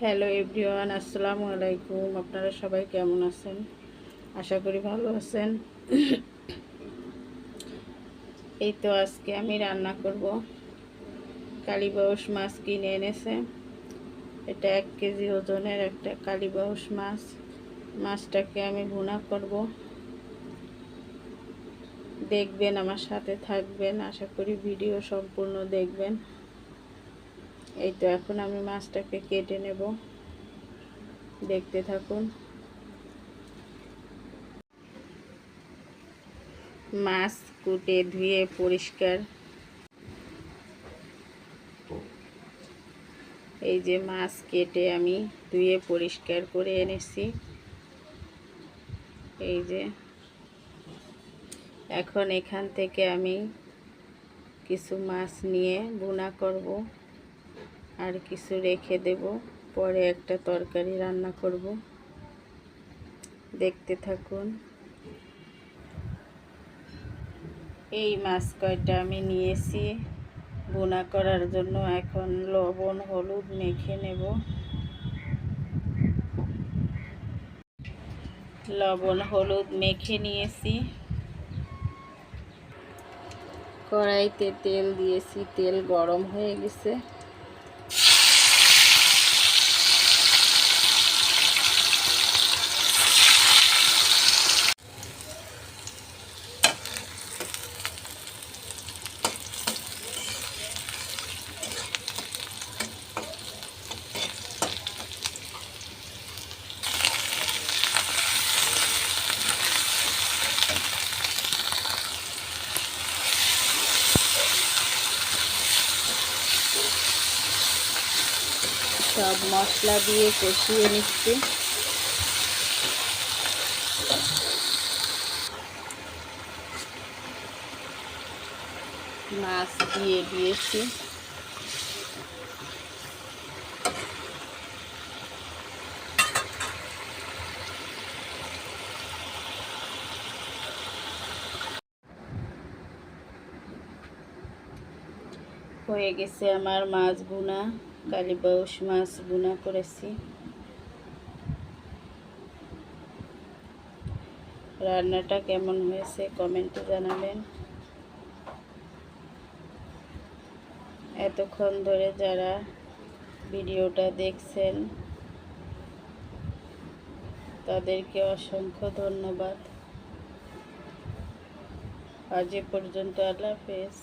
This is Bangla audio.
হ্যালো এভরিওয়ান, আসসালামু আলাইকুম। আপনারা সবাই কেমন আছেন? আশা করি ভালো আছেন। এই তো আজকে আমি রান্না করব। কালীবাউস মাছ কিনে এনেছে। এটা এক কেজি ওজনের একটা কালীবাউস মাছ। মাছটাকে আমি ভুনা করব। দেখবেন, আমার সাথে থাকবেন। আশা করি ভিডিও সম্পূর্ণ দেখবেন। এই তো এখন আমি মাছটাকে কেটে নেব। দেখতে থাকুন। মাছ কুটে ধুয়ে পরিষ্কার। এই যে মাছ কেটে আমি ধুয়ে পরিষ্কার করে এনেছি। এই যে। এখন এখান থেকে আমি কিছু মাছ নিয়ে বুনা করব। আর কিছু রেখে দেব। পরে একটা তরকারি রান্না করব। দেখতে থাকুন। এই মাছ কয়টা আমি নিয়েছি। বোনা করার জন্য এখন লবণ, হলুদ মেখে নেব। লবণ, হলুদ মেখে নিয়েছি। কড়াইতে তেল দিয়েছি। তেল গরম হয়ে গেছে। সব মশলা দিয়ে কষিয়ে নিচ্ছি। মাছ দিয়ে দিয়েছি। হয়ে গেছে আমার মাছ বুনা কালীবাউস মাছ বুনা করেছি। রান্নাটা কেমন হয়েছে কমেন্টে জানাবেন। এতক্ষণ ধরে যারা ভিডিওটা দেখছেন, তাদেরকে অসংখ্য ধন্যবাদ। আজ এ পর্যন্ত আল্লাহ হাফেজ।